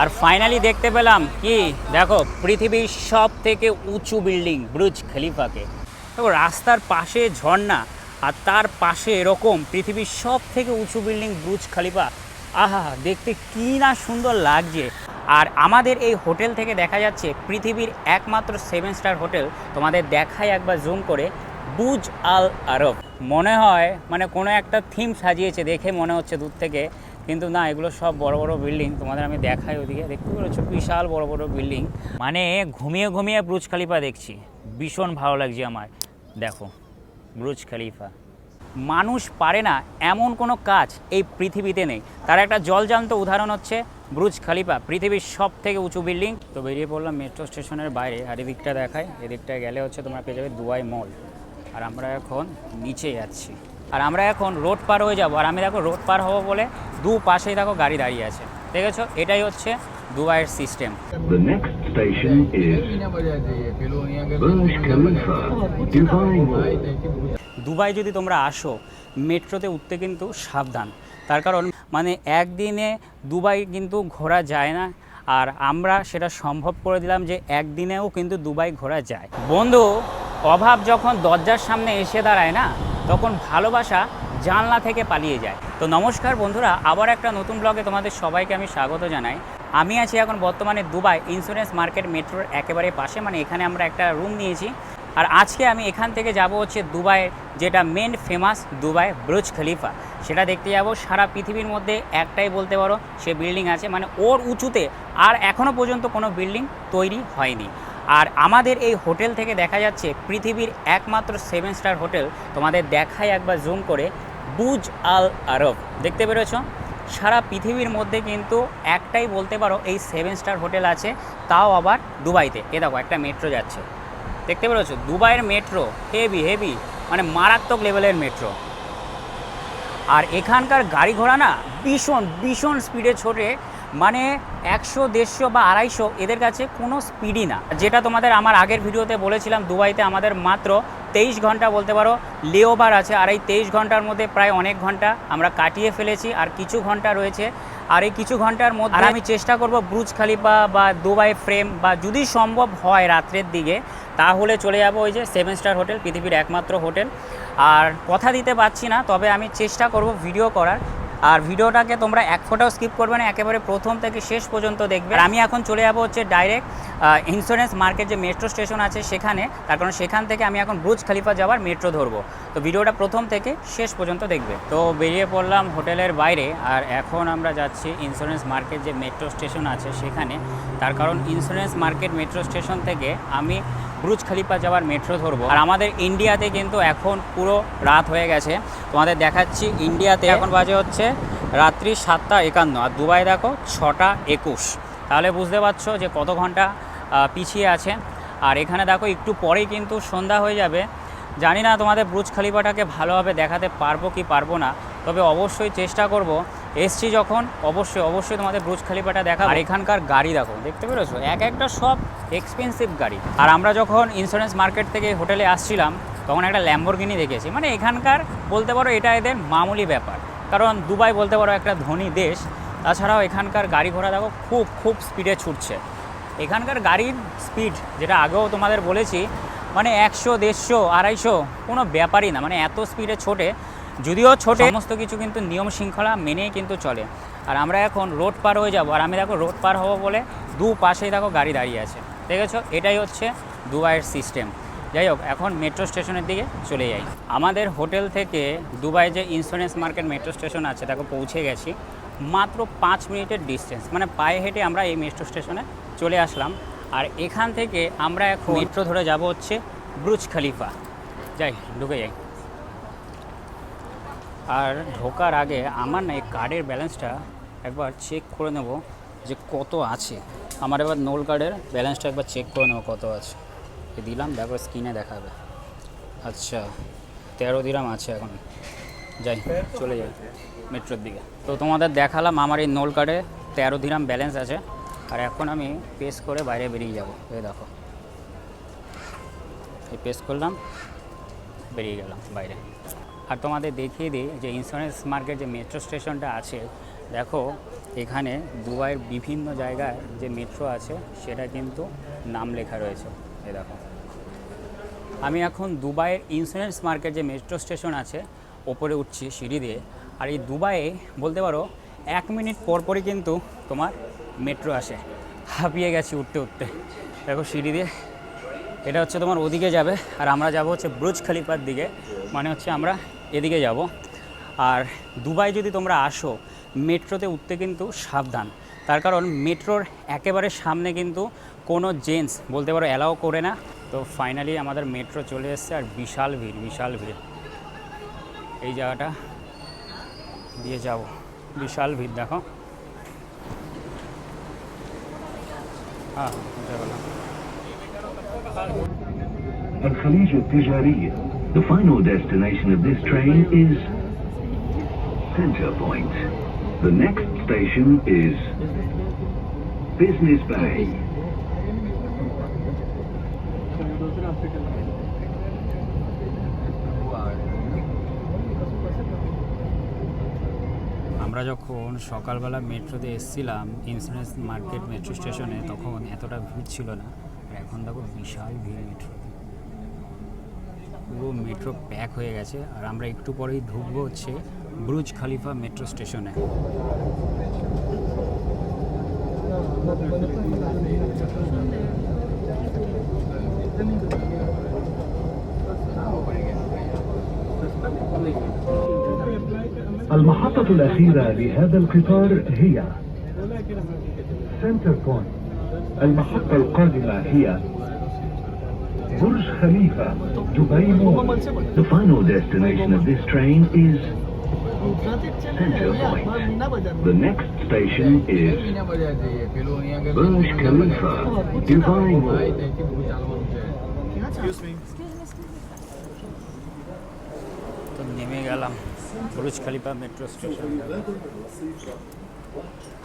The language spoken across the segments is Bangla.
আর ফাইনালি দেখতে পেলাম কি? দেখো, পৃথিবীর সব থেকে উঁচু বিল্ডিং ব্রুজ খলিফাকে দেখো, রাস্তার পাশে ঝর্ণা, আর তার পাশে এরকম পৃথিবীর সব থেকে উঁচু বিল্ডিং ব্রুজ খলিফা আহা, দেখতে কি না সুন্দর লাগছে। আর আমাদের এই হোটেল থেকে দেখা যাচ্ছে, পৃথিবীর একমাত্র সেভেন স্টার হোটেল। তোমাদের দেখায় একবার জুম করে। বুজ আল আরব মনে হয় মানে কোনো একটা থিম সাজিয়েছে, দেখে মনে হচ্ছে দূর থেকে। কিন্তু না, এগুলো সব বড় বড় বিল্ডিং, তোমাদের আমি দেখাই ওদিকে। দেখতে পেরেছ? বিশাল বড় বড় বিল্ডিং। মানে ঘুমিয়ে ঘুমিয়ে ব্রুজ খালিফা দেখছি। ভীষণ ভালো লাগছে আমার। দেখো, ব্রুজ খালিফা। মানুষ পারে না এমন কোনো কাজ এই পৃথিবীতে নেই। তার একটা জলজান্ত উদাহরণ হচ্ছে ব্রুজ খালিফা, পৃথিবীর সব থেকে উঁচু বিল্ডিং। তো বেরিয়ে পড়লাম মেট্রো স্টেশনের বাইরে, আর এদিকটা দেখায় এদিকটায় গেলে হচ্ছে তোমরা পেয়ে যাবে দুয়াই মল। আর আমরা এখন নিচে যাচ্ছি। আর আমরা এখন রোড পার হয়ে যাব। আর আমি দেখো রোড পার হব বলে দু পাশেই দেখো গাড়ি দাঁড়িয়ে আছে। দেখেছ? এটাই হচ্ছে দুবাইয়ের সিস্টেম. দুবাই যদি তোমরা আসো মেট্রোতে উঠতে কিন্তু সাবধান। তার কারণ মানে একদিনে দুবাই কিন্তু ঘোরা যায় না। আর আমরা সেটা সম্ভব করে দিলাম যে একদিনেও কিন্তু দুবাই ঘোরা যায়। বন্ধু অভাব যখন দরজার সামনে এসে দাঁড়ায় না তখন ভালোবাসা জানলা থেকে পালিয়ে যায়। তো নমস্কার বন্ধুরা, আবার একটা নতুন ব্লগে তোমাদের সবাইকে আমি স্বাগত জানাই। আমি আছি এখন বর্তমানে দুবাই ইন্স্যুরেন্স মার্কেট মেট্রোর একেবারে পাশে মানে এখানে আমরা একটা রুম নিয়েছি। আর আজকে আমি এখান থেকে যাব হচ্ছে দুবাইয়ের যেটা main famous Dubai Burj Khalifa. সেটা দেখতে যাব, সারা পৃথিবীর মধ্যে একটাই বলতে পারো, সে বিল্ডিং আছে। মানে ওর উঁচুতে আর এখনও পর্যন্ত কোনো বিল্ডিং তৈরি হয়নি। আর আমাদের এই হোটেল থেকে দেখা যাচ্ছে পৃথিবীর একমাত্র সেভেন স্টার হোটেল। তোমাদের দেখায় একবার জুম করে। বুজ আল আরব। দেখতে পেরেছ? সারা পৃথিবীর মধ্যে কিন্তু একটাই বলতে পারো এই সেভেন স্টার হোটেল আছে, তাও আবার দুবাইতে। এ দেখো, একটা মেট্রো যাচ্ছে। দেখতে পেরেছ? দুবাইয়ের মেট্রো হেভি হেভি মানে মারাত্মক লেভেলের মেট্রো আর এখানকার গাড়ি ঘোড়া না ভীষণ ভীষণ স্পিডে ছোটে। মানে একশো, দেড়শো বা আড়াইশো এদের কাছে কোনো স্পিডই না। যেটা তোমাদের আমার আগের ভিডিওতে বলেছিলাম, দুবাইতে আমাদের মাত্র তেইশ ঘণ্টা বলতে পারো, লেওভার আছে। আর এই তেইশ ঘণ্টার মধ্যে প্রায় অনেক ঘণ্টা আমরা কাটিয়ে ফেলেছি, আর কিছু ঘণ্টা রয়েছে। আর এই কিছু ঘণ্টার মধ্যে আমি চেষ্টা করব ব্রুজ খালিফা বা দুবাই ফ্রেম বা যদি সম্ভব হয় রাত্রের দিকে, তাহলে চলে যাব ওই যে সেভেন স্টার হোটেল, পৃথিবীর একমাত্র হোটেল। আর কথা দিতে পারছি না, তবে আমি চেষ্টা করব ভিডিও করার। আর ভিডিওটাকে তোমরা এক ফোটাও স্কিপ করবে না, একেবারে প্রথম থেকে শেষ পর্যন্ত দেখবে। আর আমি এখন চলে যাব হচ্ছে ডাইরেক্ট ইন্স্যুরেন্স মার্কেট যে মেট্রো স্টেশন আছে সেখানে, তার কারণ সেখান থেকে আমি এখন ব্রুজ খালিফা যাওয়ার মেট্রো ধরবো। তো ভিডিওটা প্রথম থেকে শেষ পর্যন্ত দেখবে। তো বেরিয়ে পড়লাম হোটেলের বাইরে, আর এখন আমরা যাচ্ছি ইন্স্যুরেন্স মার্কেট যে মেট্রো স্টেশন আছে সেখানে। তার কারণ ইন্স্যুরেন্স মার্কেট মেট্রো স্টেশন থেকে আমি ব্রুজ খালিফা যাওয়ার মেট্রো ধরবো। আর আমাদের ইন্ডিয়াতে কিন্তু এখন পুরো রাত হয়ে গেছে। তোমাদের দেখাচ্ছি ইন্ডিয়াতে এখন বাজে হচ্ছে রাত্রি সাতটা একান্ন। আর দুবাই দেখো, ছটা একুশ। তাহলে বুঝতে পারছ যে কত ঘণ্টা পিছিয়ে আছে। আর এখানে দেখো, একটু পরেই কিন্তু সন্ধ্যা হয়ে যাবে। জানি না তোমাদের ব্রুজ খালিফাটাকে ভালোভাবে দেখাতে পারব কি পারব না। তবে অবশ্যই চেষ্টা করব এসছি যখন, অবশ্যই অবশ্যই তোমাদের ব্রুজ খালিফাটা দেখা আর এখানকার গাড়ি দেখো, দেখতে পেরেছ? এক একটা সব এক্সপেন্সিভ গাড়ি। আর আমরা যখন ইন্স্যুরেন্স মার্কেট থেকে হোটেলে আসছিলাম, তখন একটা ল্যাম্বরগিনি দেখেছি। মানে এখানকার বলতে পারো এটা এদের মামুলি ব্যাপার। কারণ দুবাই বলতে পারো একটা ধনী দেশ, তাছাড়াও এখানকার গাড়ি ঘোড়া দেখো, খুব খুব স্পিডে ছুটছে। এখানকার গাড়ির স্পিড যেটা আগেও তোমাদের বলেছি মানে একশো, দেড়শো, আড়াইশো কোনো ব্যাপারই না। মানে এত স্পিডে ছোটে যদিও ছোটে সমস্ত কিছু কিন্তু নিয়ম শৃঙ্খলা মেনেই কিন্তু চলে। আর আমরা এখন রোড পার হয়ে যাব। আর আমি দেখো রোড পার হব বলে দু পাশেই দেখো গাড়ি দাঁড়িয়ে আছে। দেখেছ? এটাই হচ্ছে দুবাইয়ের সিস্টেম যাই হোক এখন মেট্রো স্টেশনের দিকে চলে যাই। আমাদের হোটেল থেকে দুবাই যে ইন্স্যুরেন্স মার্কেট মেট্রো স্টেশন আছে তাকে পৌঁছে গেছি। মাত্র পাঁচ মিনিটের ডিস্টেন্স মানে পায়ে হেঁটে আমরা এই মেট্রো স্টেশনে চলে আসলাম। আর এখান থেকে আমরা এখন মেট্রো ধরে যাব হচ্ছে ব্রুজ খালিফা যাই ঢুকে যাই। আর ঢোকার আগে আমার না এই কার্ডের ব্যালেন্সটা একবার চেক করে নেব যে কত আছে। আমার এবার নোল কার্ডের ব্যালেন্সটা একবার চেক করে নেব কত আছে। দিলাম দেখো স্ক্রিনে দেখাবে। আচ্ছা তেরো দিরাম আছে এখন। যাই, চলে যাই মেট্রোর দিকে। তো তোমাদের দেখালাম আমার এই নোল কার্ডে তেরো দিরাম ব্যালেন্স আছে। আর এখন আমি পেস করে বাইরে বেরিয়ে যাব। এই দেখো। এই পেস করলাম, বেরিয়ে গেলাম বাইরে। আর তোমাদের দেখিয়ে দিই যে ইন্স্যুরেন্স মার্কেট যে মেট্রো স্টেশনটা আছে, দেখো এখানে দুবাইয়ের বিভিন্ন জায়গায় যে মেট্রো আছে, সেটা কিন্তু নাম লেখা রয়েছে। এ দেখো। আমি এখন দুবাইয়ের ইন্স্যুরেন্স মার্কেট যে মেট্রো স্টেশন আছে, ওপরে উঠছি সিঁড়ি দিয়ে। আর এই দুবাইয়ে বলতে পারো, এক মিনিট পর পরই কিন্তু তোমার মেট্রো আসে। হাঁপিয়ে গেছি উঠতে উঠতে। দেখো সিঁড়ি দিয়ে। এটা হচ্ছে তোমার ওদিকে যাবে, আর আমরা যাব হচ্ছে ব্রুজ খালিফার দিকে। মানে হচ্ছে আমরা এদিকে যাব আর দুবাই যদি তোমরা আসো মেট্রোতে উঠতে কিন্তু সাবধান তার কারণ মেট্রোর একেবারে সামনে কিন্তু কোনো জেন্টস বলতে পারো অ্যালাও করে না তো ফাইনালি আমাদের মেট্রো চলে এসছে আর বিশাল ভিড় বিশাল ভিড় এই জায়গাটা দিয়ে যাব বিশাল ভিড় দেখো হ্যাঁ বুঝতে পারলাম الخليج التجارية. The final destination of this train is Center Point. The next station is Business Bay. আমরা যখন সকালবেলা মেট্রোতে এসেছিলাম ইন্স্যুরেন্স মার্কেট মেট্রো স্টেশনে তখন এতটা ভিড় ছিল না এখন দেখো বিশাল ভিড় মেট্রোতে পুরো মেট্রো প্যাক হয়ে গেছে আর আমরা একটু পরেই ঢুকবো হচ্ছে ব্রুজ খালিফা মেট্রো স্টেশনে المحطة الأخيرة لهذا القطار هي سنتر بوينت المحطة القادمة هي Burj Khalifa, Dubai Mall. The final destination of this train is Center Point. The next station is Burj Khalifa, Dubai Mall. Excuse me. तो नेमे গেলাম বুর্জ খলিফা মেট্রো স্টেশন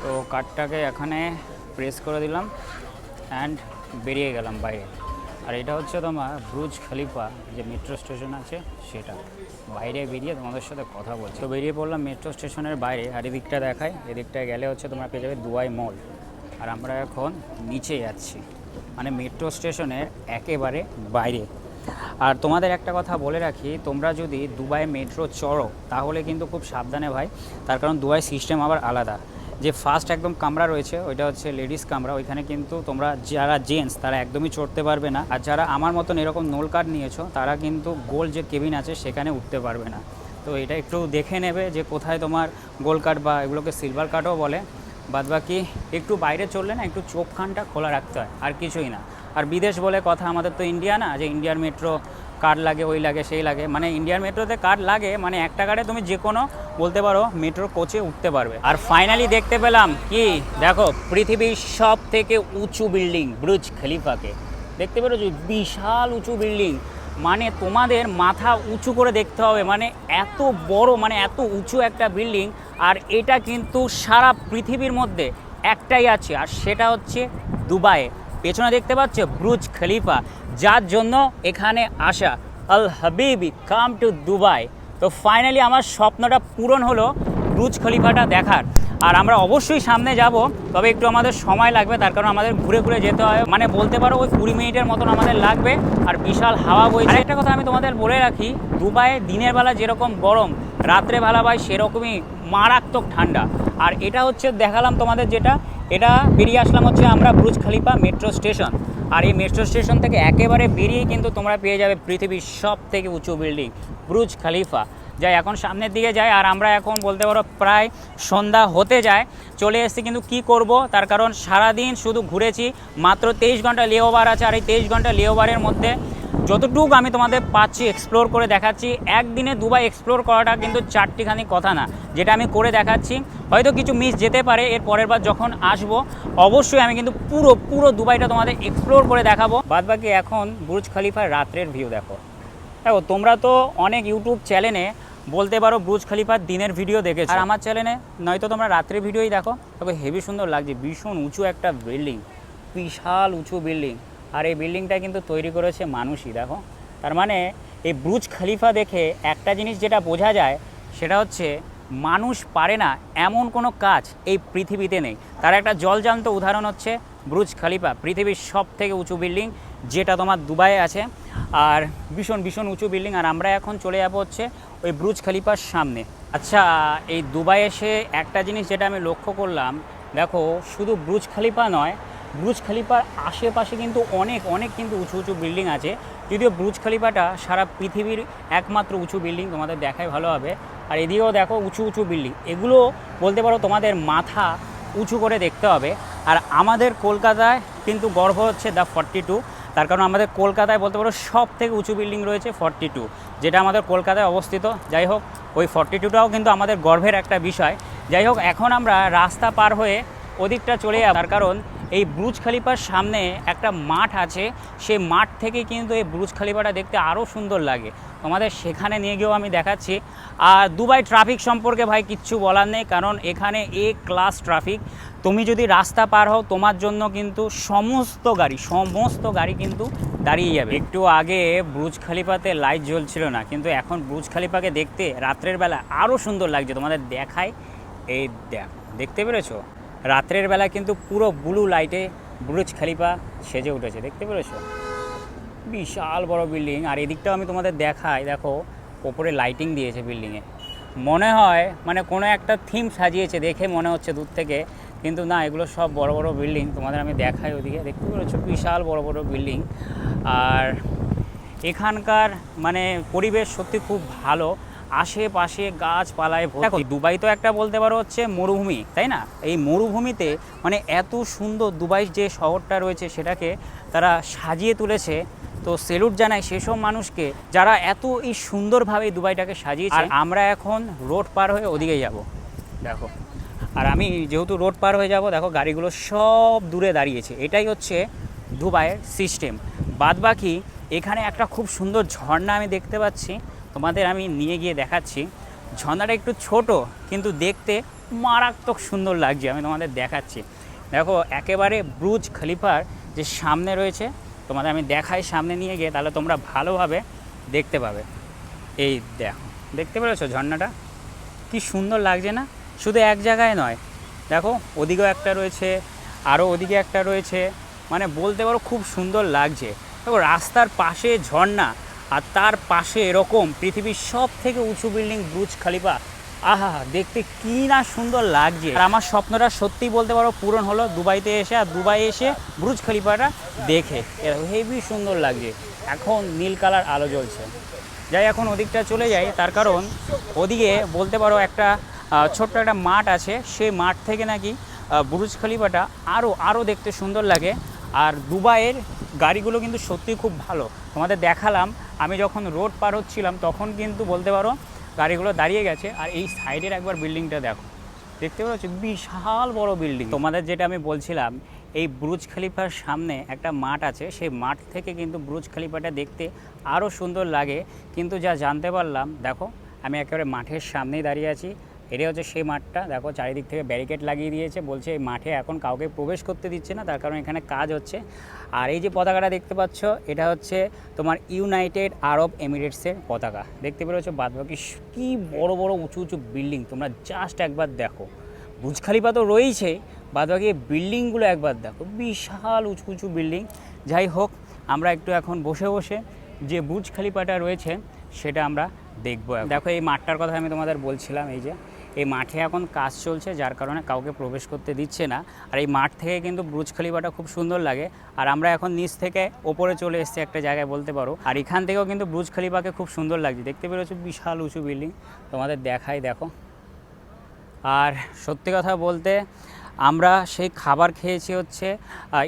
তো কার্ডটাকে এখানে প্রেস করে দিলাম অ্যান্ড বেরিয়ে গেলাম বাইরে আর এটা হচ্ছে তোমার ব্রুজ খালিফা, যে মেট্রো স্টেশন আছে, সেটা। বাইরে বেরিয়ে তোমাদের সাথে কথা বলছি। তো বেরিয়ে পড়লাম মেট্রো স্টেশনের বাইরে, আর এদিকটা দেখায় এদিকটায় গেলে হচ্ছে তোমরা পেয়ে যাবে দুবাই মল আর আমরা এখন নিচে যাচ্ছি মানে মেট্রো স্টেশনের একেবারে বাইরে। আর তোমাদের একটা কথা বলে রাখি, তোমরা যদি দুবাই মেট্রো চড়ো, তাহলে কিন্তু খুব সাবধানে ভাই, তার কারণ দুবাই সিস্টেম আবার আলাদা। যে ফার্স্ট একদম কামরা রয়েছে, ওইটা হচ্ছে লেডিস কামরা। ওইখানে কিন্তু তোমরা যারা জেন্টস, তারা একদমই চড়তে পারবে না। আর যারা আমার মতন এরকম নোল কার্ড নিয়েছো, তারা কিন্তু গোল যে কেবিন আছে, সেখানে উঠতে পারবে না। তো এটা একটু দেখে নেবে যে কোথায় তোমার গোল কার্ড বা এগুলোকে সিলভার কার্ডও বলে। বাদবাকি একটু বাইরে চললে না, একটু চোখ কানটা খোলা রাখতে হয়, আর কিছুই না। আর বিদেশ বলে কথা আমাদের তো ইন্ডিয়া না, যে ইন্ডিয়ার মেট্রো কার্ড লাগে, ওই লাগে, সেই লাগে। মানে ইন্ডিয়ান মেট্রোতে কার্ড লাগে মানে একটা কার্ডে তুমি যে কোনো বলতে পারো, মেট্রোর কোচে উঠতে পারবে। আর ফাইনালি দেখতে পেলাম কি, দেখো, পৃথিবীর সব থেকে উঁচু বিল্ডিং ব্রুজ খলিফাকে দেখতে পেরেছ? বিশাল উঁচু বিল্ডিং মানে তোমাদের মাথা উঁচু করে দেখতে হবে। মানে এত বড় মানে এত উঁচু একটা বিল্ডিং আর এটা কিন্তু সারা পৃথিবীর মধ্যে একটাই আছে। আর সেটা হচ্ছে দুবাইয়ে। পেছনে দেখতে পাচ্ছ ব্রুজ খলিফা, যার জন্য এখানে আসা। আল হাবিবি কাম টু দুবাই। তো ফাইনালি আমার স্বপ্নটা পূরণ হলো ব্রুজ খলিফাটা দেখার। আর আমরা অবশ্যই সামনে যাব, তবে একটু আমাদের সময় লাগবে, তার কারণ আমাদের ঘুরে ঘুরে যেতে হয়। মানে বলতে পারো ওই কুড়ি মিনিটের মতন আমাদের লাগবে, আর বিশাল হাওয়া বইছে। একটা কথা আমি তোমাদের বলে রাখি, দুবাইয়ে দিনের বেলা যেরকম গরম, রাত্রে বেলা ভাই সেরকমই মারাত্মক ঠান্ডা। আর এটা হচ্ছে দেখালাম তোমাদের যেটা এটা বেরিয়ে আসলাম হচ্ছে আমরা ব্রুজ খালিফা মেট্রো স্টেশন। আর এই মেট্রো স্টেশন থেকে একেবারে বেরিয়ে কিন্তু তোমরা পেয়ে যাবে পৃথিবীর সব থেকে উঁচু বিল্ডিং ব্রুজ খালিফা। যাই, এখন সামনের দিকে যাই, আর আমরা এখন বলতে পারো প্রায় সন্ধ্যা হতে যায়। চলে এসেছি কিন্তু কি করব? তার কারণ সারাদিন শুধু ঘুরেছি, মাত্র তেইশ ঘণ্টা লেওভার আছে। আর এই তেইশ ঘণ্টা লেওভারের মধ্যে যতটুকু আমি তোমাদের পাচ্ছি এক্সপ্লোর করে দেখাচ্ছি, একদিনে দুবাই এক্সপ্লোর করাটা কিন্তু চারটিখানি কথা না, যেটা আমি করে দেখাচ্ছি। হয়তো কিছু মিস যেতে পারে, এর পরের বার যখন আসব, অবশ্যই আমি কিন্তু পুরো পুরো দুবাইটা তোমাদের এক্সপ্লোর করে দেখাবো। বাদবাকি এখন বুর্জ খলিফার রাত্রের ভিউ দেখো। দেখো, তোমরা তো অনেক ইউটিউব চ্যানেলে বলতে পারো ব্রুজ খলিফার দিনের ভিডিও দেখেছ। আর আমার চ্যানেলে নয়তো তোমরা রাত্রের ভিডিওই দেখো। তবে হেভি সুন্দর লাগছে, ভীষণ উঁচু একটা বিল্ডিং বিশাল উঁচু বিল্ডিং আর এই বিল্ডিংটা কিন্তু তৈরি করেছে মানুষই, দেখো। তার মানে এই ব্রুজ খলিফা দেখে একটা জিনিস যেটা বোঝা যায়, সেটা হচ্ছে মানুষ পারে না এমন কোনো কাজ এই পৃথিবীতে নেই। তার একটা জলজান্ত উদাহরণ হচ্ছে ব্রুজ খালিফা, পৃথিবীর সব থেকে উঁচু বিল্ডিং যেটা তোমার দুবাইয়ে আছে। আর ভীষণ ভীষণ উঁচু বিল্ডিং। আর আমরা এখন চলে যাব হচ্ছে ওই ব্রুজ খালিফার সামনে। আচ্ছা এই দুবাই এসে একটা জিনিস যেটা আমি লক্ষ্য করলাম, দেখো, শুধু ব্রুজ খালিফা নয় ব্রুজ খালিফার আশেপাশে কিন্তু অনেক অনেক কিন্তু উঁচু উঁচু বিল্ডিং আছে। যদিও ব্রুজ খালিফাটা সারা পৃথিবীর একমাত্র উঁচু বিল্ডিং, তোমাদের দেখাই ভালো হবে। আর এদিকেও দেখো উঁচু উঁচু বিল্ডিং। এগুলো বলতে পারো তোমাদের মাথা উঁচু করে দেখতে হবে। আর আমাদের কলকাতায় কিন্তু গর্ব হচ্ছে দ্য ফর্টি টু তার কারণ আমাদের কলকাতায় বলতে পারো সব থেকে উঁচু বিল্ডিং রয়েছে ফর্টি টু যেটা আমাদের কলকাতায় অবস্থিত। যাই হোক, ওই ফর্টি টুটাও কিন্তু আমাদের গর্বের একটা বিষয়। যাই হোক, এখন আমরা রাস্তা পার হয়ে ওদিকটা চলে যাব। তার কারণ এই ব্রুজ খালিফার সামনে একটা মাঠ আছে। সেই মাঠ থেকে কিন্তু এই ব্রুজ খালিফাটা দেখতে আরও সুন্দর লাগে। তোমাদের সেখানে নিয়ে গিয়েও আমি দেখাচ্ছি। আর দুবাই ট্রাফিক সম্পর্কে ভাই কিচ্ছু বলার নেই, কারণ এখানে এ ক্লাস ট্রাফিক। তুমি যদি রাস্তা পার হও, তোমার জন্য কিন্তু সমস্ত গাড়ি সমস্ত গাড়ি কিন্তু দাঁড়িয়ে যাবে। একটু আগে ব্রুজ খালিফাতে লাইট জ্বলছিল না, কিন্তু এখন ব্রুজ খালিফাকে দেখতে রাত্রের বেলা আরও সুন্দর লাগছে। তোমাদের দেখায় এই দেখ, দেখতে পেরেছ? রাত্রের বেলা কিন্তু পুরো ব্লু লাইটে ব্রুজ খালিফা সেজে উঠেছে, দেখতে পেরেছ? বিশাল বড় বিল্ডিং, আর এদিকটাও আমি তোমাদের দেখাই, দেখো, ওপরে লাইটিং দিয়েছে বিল্ডিংয়ে। মনে হয় মানে কোনো একটা থিম সাজিয়েছে, দেখে মনে হচ্ছে দূর থেকে, কিন্তু না, এগুলো সব বড় বড় বিল্ডিং, তোমাদের আমি দেখাই ওদিকে, দেখতে পেরেছ? বিশাল বড় বড় বিল্ডিং। আর এখানকার মানে পরিবেশ সত্যি খুব ভালো আশেপাশে গাছপালায় ভর্তি। দেখো দুবাই তো একটা বলতে পারো হচ্ছে মরুভূমি তাই না? এই মরুভূমিতে মানে এত সুন্দর দুবাই যে শহরটা রয়েছে সেটাকে তারা সাজিয়ে তুলেছে। তো সেলুট জানাই সেসব মানুষকে যারা এত এই সুন্দরভাবে দুবাইটাকে সাজিয়েছে। আর আমরা এখন রোড পার হয়ে ওদিকে যাব। দেখো আর আমি যেহেতু রোড পার হয়ে যাব দেখো গাড়িগুলো সব দূরে দাঁড়িয়েছে। এটাই হচ্ছে দুবাইয়ের সিস্টেম। বাদবাকি এখানে একটা খুব সুন্দর ঝর্ণা আমি দেখতে পাচ্ছি। তোমাদের আমি নিয়ে গিয়ে দেখাচ্ছি। ঝর্ণাটা একটু ছোট, কিন্তু দেখতে মারাত্মক সুন্দর লাগছে, আমি তোমাদের দেখাচ্ছি। দেখো, একেবারে ব্রুজ খলিফার যে সামনে রয়েছে, তোমাদের আমি দেখাই সামনে নিয়ে গিয়ে, তাহলে তোমরা ভালোভাবে দেখতে পাবে। এই দেখো, দেখতে পেরেছ ঝর্ণাটা? কি সুন্দর লাগছে না? শুধু এক জায়গায় নয়, দেখো, ওদিকেও একটা রয়েছে আরও ওদিকে একটা রয়েছে মানে বলতে পারো খুব সুন্দর লাগছে। দেখো, রাস্তার পাশে ঝর্ণা আর তার পাশে এরকম পৃথিবীর সব থেকে উঁচু বিল্ডিং ব্রুজ খালিফা। আহা, দেখতে কি না সুন্দর লাগছে। আর আমার স্বপ্নটা সত্যি বলতে পারো পূরণ হলো দুবাইতে এসে, আর দুবাই এসে ব্রুজ খালিফাটা দেখে। হেভি সুন্দর লাগছে। এখন নীল কালার আলো জ্বলছে। যাই, এখন ওদিকটা চলে যাই। তার কারণ ওদিকে বলতে পারো একটা ছোট্ট একটা মাঠ আছে। সেই মাঠ থেকে নাকি বুরুজ খলিফাটা আরও আরও দেখতে সুন্দর লাগে। আর দুবাইয়ের গাড়িগুলো কিন্তু সত্যি খুব ভালো। তোমাদের দেখালাম, আমি যখন রোড পার হচ্ছিলাম, তখন কিন্তু বলতে পারো গাড়িগুলো দাঁড়িয়ে গেছে, আর এই সাইডের একবার বিল্ডিংটা দেখো। দেখতে পাচ্ছ? বিশাল বড় বিল্ডিং। তোমাদের যেটা আমি বলছিলাম, এই ব্রুজ খালিফার সামনে একটা মাঠ আছে, সেই মাঠ থেকে কিন্তু ব্রুজ খালিফাটা দেখতে আরও সুন্দর লাগে। কিন্তু যা জানতে পারলাম, দেখো, আমি একেবারে মাঠের সামনেই দাঁড়িয়ে আছি। এটাই হচ্ছে সেই মাঠটা। দেখো, চারিদিক থেকে ব্যারিকেড লাগিয়ে দিয়েছে। বলছে এই মাঠে এখন কাউকে প্রবেশ করতে দিচ্ছে না, তার কারণ এখানে কাজ হচ্ছে। আর এই যে পতাকাটা দেখতে পাচ্ছ, এটা হচ্ছে তোমার ইউনাইটেড আরব এমিরেটসের পতাকা। দেখতে পেরেছ বাদবাকি কী বড় বড়, উঁচু উঁচু বিল্ডিং তোমরা জাস্ট একবার দেখো। বুজ তো রয়েছে বাদবাকি এই বিল্ডিংগুলো একবার দেখো। বিশাল উঁচু উঁচু বিল্ডিং যাই হোক, আমরা একটু এখন বসে বসে যে বুজ খালিফাটা রয়েছে, সেটা আমরা দেখব দেখো, এই মাঠটার কথা আমি তোমাদের বলছিলাম, এই যে এই মাঠে এখন কাজ চলছে, যার কারণে কাউকে প্রবেশ করতে দিচ্ছে না। আর এই মাঠ থেকে কিন্তু ব্রুজ খালিবাটা খুব সুন্দর লাগে। আর আমরা এখন নিচ থেকে ওপরে চলে এসেছি একটা জায়গায় বলতে পারো। আর এখান থেকেও কিন্তু ব্রুজ খালিবাকে খুব সুন্দর লাগছে। দেখতে পেরেছ বিশাল উঁচু বিল্ডিং। তোমাদের দেখাই, দেখো। আর সত্যি কথা বলতে আমরা সেই খাবার খেয়েছি হচ্ছে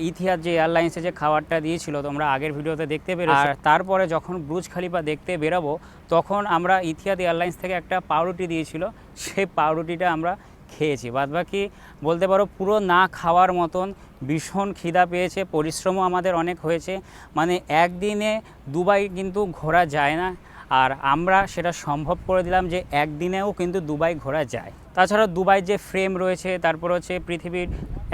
ইথিয়াদ যে এয়ারলাইন্সে যে খাবারটা দিয়েছিল তোমরা আগের ভিডিওতে দেখতে পেরেছ। আর তারপরে যখন ব্রুজ খালিফা দেখতে বেরাবো তখন আমরা ইথিয়াদ এয়ারলাইন্স থেকে একটা পাউরুটি দিয়েছিল সেই পাউরুটিটা আমরা খেয়েছি। বাদবাকি বলতে পারো পুরো না খাওয়ার মতন ভীষণ খিদা পেয়েছে পরিশ্রমও আমাদের অনেক হয়েছে। মানে একদিনে দুবাই কিন্তু ঘোরা যায় না আর আমরা সেটা সম্ভব করে দিলাম যে একদিনেও কিন্তু দুবাই ঘোরা যায়। তাছাড়া দুবাই যে ফ্রেম রয়েছে, তারপর হচ্ছে পৃথিবীর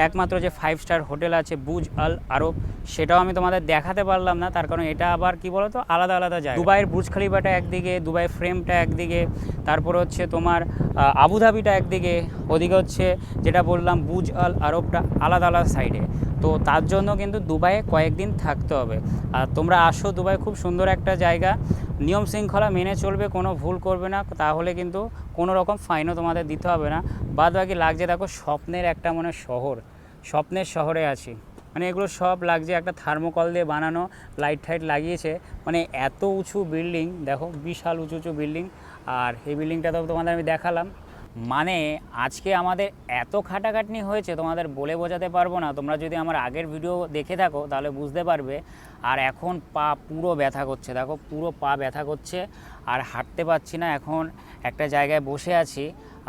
একমাত্র যে ফাইভ স্টার হোটেল আছে বুজ আল আরব, সেটাও আমি তোমাদের দেখাতে পারলাম না। তার কারণ এটা আবার কি বলতো? আলাদা আলাদা যায় দুবাইয়ের বুজ খালিফাটা একদিকে, দুবাই ফ্রেমটা একদিকে, তারপর হচ্ছে তোমার আবুধাবিটা একদিকে, ওদিকে হচ্ছে যেটা বললাম বুজ আল আরবটা আলাদা আলাদা সাইডে তো তার জন্য কিন্তু দুবাইয়ে কয়েকদিন থাকতে হবে। আর তোমরা আসো, দুবাই খুব সুন্দর একটা জায়গা। নিয়ম শৃঙ্খলা মেনে চলবে, কোনো ভুল করবে না। তাহলে কিন্তু কোনো রকম ফাইনও তোমাদের দিতে হবে না। বাদ বাকি লাগছে দেখো স্বপ্নের একটা মানে শহর। স্বপ্নের শহরে আছি। মানে এগুলো সব লাগছে, একটা থার্মোকল দিয়ে বানানো লাইট টাইট লাগিয়েছে। মানে এত উঁচু বিল্ডিং দেখো বিশাল উঁচু উঁচু বিল্ডিং আর এই বিল্ডিংটা তো তোমাদের আমি দেখালাম। মানে আজকে আমাদের এত খাটাখাটনি হয়েছে, তোমাদের বলে বোঝাতে পারব না। তোমরা যদি আমার আগের ভিডিও দেখে থাকো, তাহলে বুঝতে পারবে। আর এখন পা পুরো ব্যথা করছে। দেখো, পুরো পা ব্যথা করছে, আর হাঁটতে পারছি না। এখন একটা জায়গায় বসে আছি,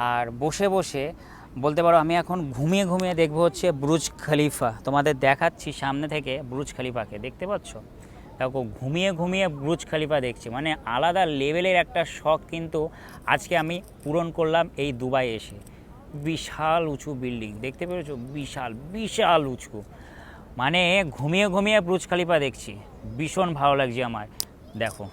আর বসে বসে বলতে পারো আমি এখন ঘুমিয়ে ঘুমিয়ে দেখব হচ্ছে ব্রুজ খলিফা। তোমাদের দেখাচ্ছি সামনে থেকে ব্রুজ খলিফাকে। দেখতে পাচ্ছ? দেখো, ঘুমিয়ে ঘুমিয়ে ব্রুজ খালিফা দেখছি। মানে আলাদা লেভেলের একটা শখ কিন্তু আজকে আমি পূরণ করলাম এই দুবাই এসে। বিশাল উঁচু বিল্ডিং, দেখতে পেরেছ? বিশাল বিশাল উঁচু। মানে ঘুমিয়ে ঘুমিয়ে ব্রুজ খালিফা দেখছি। ভীষণ ভালো লাগছে আমার। দেখো,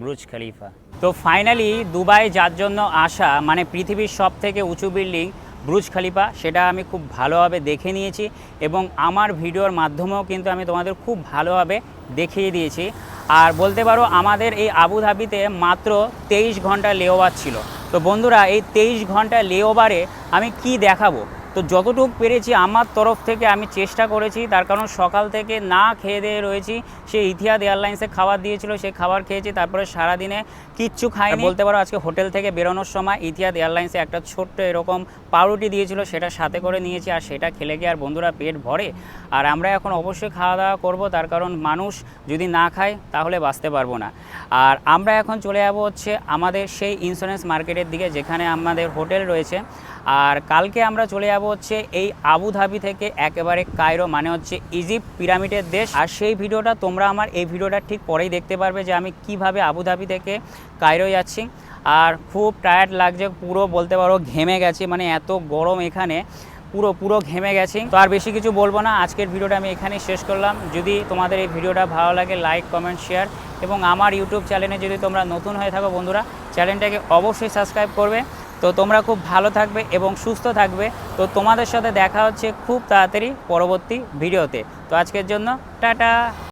ব্রুজ খালিফা। তো ফাইনালি দুবাই যার জন্য আসা মানে পৃথিবীর সব থেকে উঁচু বিল্ডিং ব্রুজ খালিফা, সেটা আমি খুব ভালোভাবে দেখে নিয়েছি এবং আমার ভিডিওর মাধ্যমেও কিন্তু আমি তোমাদের খুব ভালোভাবে দেখিয়ে দিয়েছি। আর বলতে পারো, আমাদের এই আবুধাবিতে মাত্র তেইশ ঘণ্টা লেওবার ছিল। তো বন্ধুরা, এই তেইশ ঘণ্টা লেওভারে আমি কি দেখাবো? তো যতটুকু পেরেছি আমার তরফ থেকে আমি চেষ্টা করেছি, তার কারণ সকাল থেকে না খেয়ে দিয়ে রয়েছি। সে ইতিহাদ এয়ারলাইন্সে খাবার দিয়েছিল সেই খাবার খেয়েছি, তারপরে সারাদিনে কিচ্ছু খাইনি। বলতে পারো আজকে হোটেল থেকে বেরোনোর সময় ইতিহাদ এয়ারলাইন্সে একটা ছোট্ট এরকম পাউরুটি দিয়েছিল, সেটা সাথে করে নিয়েছি আর সেটা খেলে গিয়ে আর বন্ধুরা পেট ভরে। আর আমরা এখন অবশ্যই খাওয়া দাওয়া করব, তার কারণ মানুষ যদি না খায় তাহলে বাঁচতে পারব না। আর আমরা এখন চলে যাব হচ্ছে আমাদের সেই ইন্স্যুরেন্স মার্কেটের দিকে, যেখানে আমাদের হোটেল রয়েছে। আর কালকে আমরা চলে যাব হচ্ছে এই আবুধাবি থেকে একেবারে কায়রো মানে হচ্ছে ইজিপ্ট পিরামিডের দেশ। আর সেই ভিডিওটা তোমরা আমার এই ভিডিওটা ঠিক পরেই দেখতে পারবে যে আমি কীভাবে আবুধাবি থেকে কায়রো যাচ্ছি। আর খুব টায়ার্ড লাগছে, পুরো বলতে পারো ঘেমে গেছি মানে এত গরম এখানে, পুরো পুরো ঘেমে গেছি। তো আর বেশি কিছু বলব না, আজকের ভিডিওটা আমি এখানেই শেষ করলাম। যদি তোমাদের এই ভিডিওটা ভালো লাগে লাইক কমেন্ট শেয়ার এবং আমার ইউটিউব চ্যানেলে যদি তোমরা নতুন হয়ে থাকো বন্ধুরা চ্যানেলটাকে অবশ্যই সাবস্ক্রাইব করবে। তো তোমরা খুব ভালো থাকবে এবং সুস্থ থাকবে। তো তোমাদের সাথে দেখা হচ্ছে খুব তাড়াতাড়ি পরবর্তী ভিডিওতে। তো আজকের জন্য টাটা।